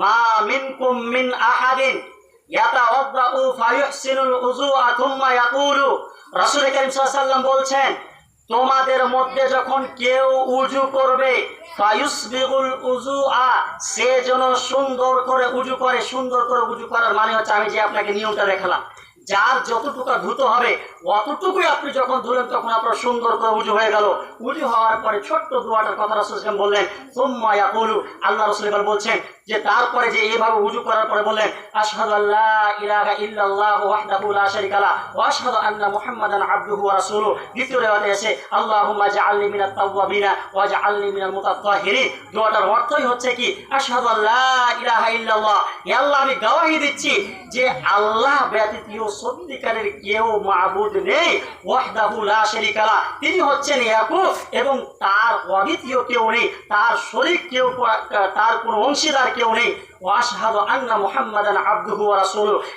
মা মিনকুম মিন আহাদিন ইয়াতাওয়াদ্দাউ ফায়ুহসিনুল উযুআ থুম্মা ইয়াকুলু। রাসূল করিম সাল্লাল্লাহু আলাইহি বলছেন, তোমাদের মধ্যে যখন কেউ উজু করবে, ফায়ুসবিগুল আ সে যেন সুন্দর করে উজু করে, সুন্দর করে উজু করার মানে হচ্ছে আমি যে আপনাকে নিয়মটা দেখালাম। যার যতটুকু ধুত হবে, অতটুকুই আপনি যখন ধুলেন তখন আপনার সুন্দর করে উজু হয়ে গেল। উজু হওয়ার পরে ছোট্ট দোয়াটার কথা রসুল ইসলাম বললেন, সোম্মা ইয়াকুলু আল্লাহ রসুল এবার বলছেন যে, তারপরে যে এইভাবে উজু করার পরে বললেন আল্লাহ ইলাহা ইল্লাল্লাহ ওয়াহদাহু লা শারীকা লা ওয়া ওয়া রাসূলুহু দ্বিতীয় আল্লাহুম্মা জাআলনি মিনাত তাওয়াবিনা ওয়া জাআলনি মিনাল অর্থই হচ্ছে কি আল্লাহ ইলাহা ইল্লাল্লাহ ইয়া আল্লাহ আমি গওয়াহি দিচ্ছি যে, আল্লাহ ব্যতীত সত্যিকারের কেউ মাবুদ নেই, ওয়াহদাহু লা শারীকা তিনি হচ্ছেন এবং তার অদ্বিতীয় কেউ নেই, তার শরীক কেউ তার কোনো অংশীদার কেউ নেই। আন্না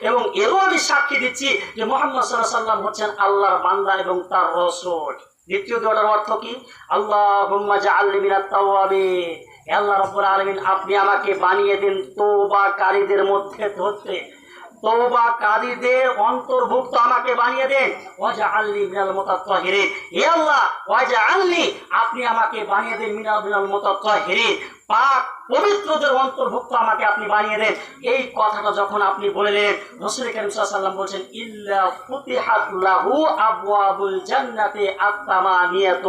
এবং এরও আমি সাক্ষী দিচ্ছি যে মুহাম্মদ সাল্লাল্লাহু সাল্লাম হচ্ছেন আল্লাহর বান্দা এবং তার রাসূল। দ্বিতীয় দোয়াটার অর্থ কি? আল্লাহুম্মা জাআলনি মিনাত তাওয়াবিন। আল্লাহ রাব্বুল আলামিন, আপনি আমাকে বানিয়ে দিন তওবাকারীদের মধ্যে ধরতে। তওবাকারীদের অন্তর্ভুক্ত আমাকে বানিয়ে দেন। ওয়াজআলনি মিনাল মুতাত্তাহিরিন। হে আল্লাহ, ওয়াজআলনি, আপনি আমাকে বানিয়ে দেন মিনাল মিনাল মুতাত্তাহিরিন। পাক পবিত্রদের অন্তর্ভুক্ত আমাকে আপনি বানিয়ে দেন। এই কথাটা যখন আপনি বললেন রসুল করিম সাল্লাম বলছেন, ইল্লা ফুতিহাত লাহু আবওয়াবুল জান্নাতে আত্মামানিয়াত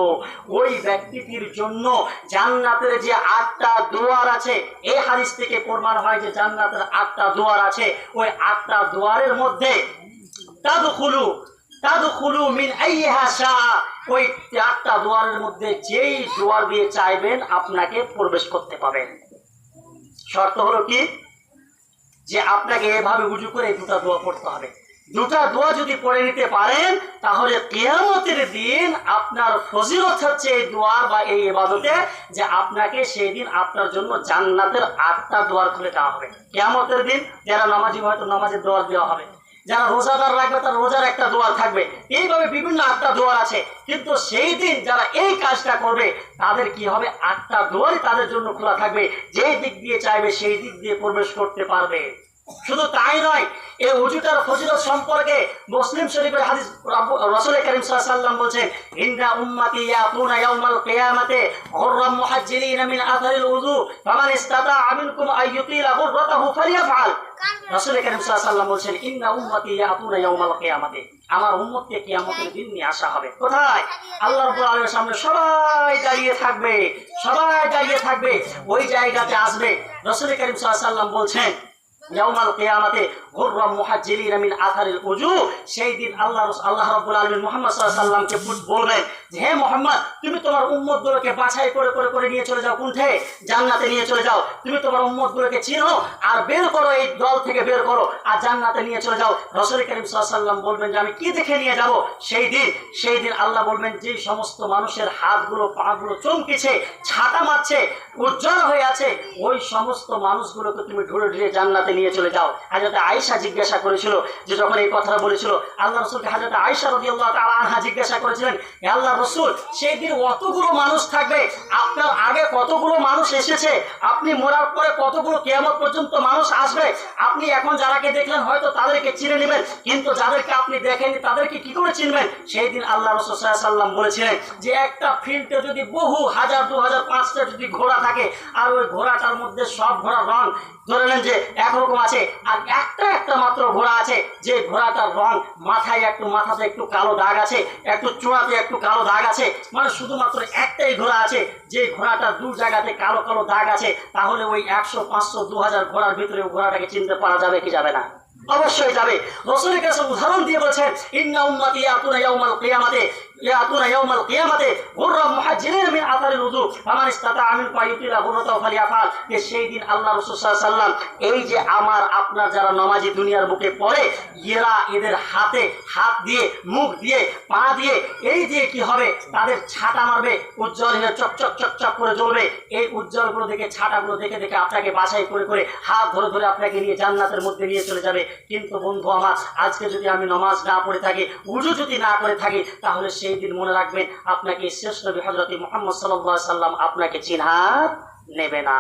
ওই ব্যক্তিটির জন্য জান্নাতের যে আটটা দুয়ার আছে এই হাদিস থেকে প্রমাণ হয় যে জান্নাতের আটটা দুয়ার আছে। ওই আটটা দুয়ারের মধ্যে তাদখুলু তাদখুলু মিন আইহা শাআ। ওই চারটা দুয়ারের মধ্যে যেই দুয়ার দিয়ে চাইবেন, আপনাকে প্রবেশ করতে পাবেন। শর্ত হলো কি? যে আপনাকে এভাবে উজু করে দুটা দোয়া পড়তে হবে। দুটা দোয়া যদি পড়ে নিতে পারেন, তাহলে কেয়ামতের দিন আপনার ফজিলত হচ্ছে এই দোয়া বা এই ইবাদতে যে আপনাকে সেই দিন আপনার জন্য জান্নাতের আটটা দোয়ার খুলে দেওয়া হবে। কেয়ামতের দিন যারা নামাজি হয়তো নামাজের দোয়ার দেওয়া হবে। যারা রোজাদার রাখবে, তার রোজার একটা দোয়ার থাকবে। এইভাবে বিভিন্ন আটটা দোয়ার আছে। কিন্তু সেই দিন যারা এই কাজটা করবে, তাদের কি হবে? আটটা দোয়ারই তাদের জন্য খোলা থাকবে। যেই দিক দিয়ে চাইবে, সেই দিক দিয়ে প্রবেশ করতে পারবে। শুধু তাই নয় এই উজুটার ফজিলত সম্পর্কে মুসলিম শরীফের হাদিস রসুল করিম সাল্লাম বলছেন ইন্না উম্মতি ইয়াতুনা ইয়াউমাল কিয়ামাতে গুররাম মুহাজ্জিলিনা মিন আথারিল উযু ফামান ইসতাতা মিনকুম আন ইউতিলা গুররাতাহু ফালিয়াফআল। রাসূল করিম সাল্লাল্লাহু বলছেন ইন্না উম্মতি ইয়াতুনা ইয়াউমাল কিয়ামাতে। আমার উম্মতকে কিয়ামতের দিন নিয়ে আসা হবে। কোথায়? আল্লাহ রাব্বুল আলামিনের সামনে সবাই দাঁড়িয়ে থাকবে সবাই দাঁড়িয়ে থাকবে ওই জায়গাতে আসবে। রাসূল করিম সাল্লাল্লাহু বলছেন চিনো আর বের করো এই দল থেকে বের করো আর জান্নাতে নিয়ে চলে যাও। বলবেন যে, আমি কি দেখে নিয়ে যাব? সেই দিন সেই দিন আল্লাহ বলবেন যে সমস্ত মানুষের হাত হাতগুলো, পাগুলো চমকেছে, ছাতা মারছে উজ্জ্বল হয়ে আছে। ওই সমস্ত মানুষগুলোকে তুমি ঢুলে ঢুলে জান্নাতে নিয়ে চলে যাও। হাজরত আয়েশা জিজ্ঞাসা করেছিল যে যখন এই কথাটা বলেছিল, আল্লাহ রসুলকে হাজরত আয়েশা রবি আল্লাহ আনহা জিজ্ঞাসা করেছিলেন, "হে আল্লাহ রসুল সেই দিন অতগুলো মানুষ থাকবে? আপনার আগে কতগুলো মানুষ এসেছে? আপনি মরার পরে কতগুলো কেয়ামত পর্যন্ত মানুষ আসবে? আপনি এখন যারাকে দেখলেন হয়তো তাদেরকে চিনে নেবেন, কিন্তু যাদেরকে আপনি দেখেননি তাদেরকে কি করে চিনবেন? সেই দিন আল্লাহ রসুল সাল্লাম বলেছিলেন যে একটা ফিল্ডে যদি বহু হাজার, দু হাজার, পাঁচটা যদি ঘোড়া থাকে আর ওই ঘোড়াটার মধ্যে সব ঘোড়ার রং ধরে নেন যে একরকম আছে। আর একটা একটা মাত্র ঘোড়া আছে, যে ঘোড়াটার রং মাথায় একটু মাথাতে একটু কালো দাগ আছে, একটু চূড়াতে একটু কালো দাগ আছে। মানে শুধুমাত্র একটাই ঘোড়া আছে, যে ঘোড়াটা দু জায়গাতে কালো কালো দাগ আছে, তাহলে ওই একশো, পাঁচশো, দু হাজার ঘোড়ার ভিতরে ঘোড়াটাকে চিনতে পারা যাবে কি যাবে না? অবশ্যই যাবে। রসুলের কাছে উদাহরণ দিয়ে বলছেন, ইন্না উম্মতি ইয়াতুনা ইয়াউমাল কিয়ামাতে। ইয়াতুনা ইয়াউমাল কিয়ামাতে গুররাম মুহাজ্জিলিন মিন আথারিল উযু ফামান ইসতাতা মিনকুম আন ইউতিলা গুররাতাহু ফালিয়াফাল যে সেই দিন আল্লাহ রাসূল সাল্লাম এই যে আমার, আপনার যারা নামাজি দুনিয়ার বুকে পড়ে, এরা এদের হাতে হাত দিয়ে, মুখ দিয়ে, পা দিয়ে, এই দিয়ে কি হবে, তাদের ছাতা মারবে, উজ্জ্বল হয়ে চকচক চকচক করে জ্বলবে। এই উজ্জ্বলগুলো দেখে ছাটাগুলো দেখে দেখে আপনাকে বাছাই করে করে হাত ধরে ধরে আপনাকে নিয়ে জান্নাতের মধ্যে নিয়ে চলে যাবে। কিন্তু বন্ধু আমার, আজকে যদি আমি নমাজ না পড়ে থাকি উজু যদি না করে থাকি, তাহলে সেই দিন মনে রাখবেন, আপনাকে শেষ নবী হজরত মোহাম্মদ সাল্লাহ সাল্লাম আপনাকে চিনহার নেবে না।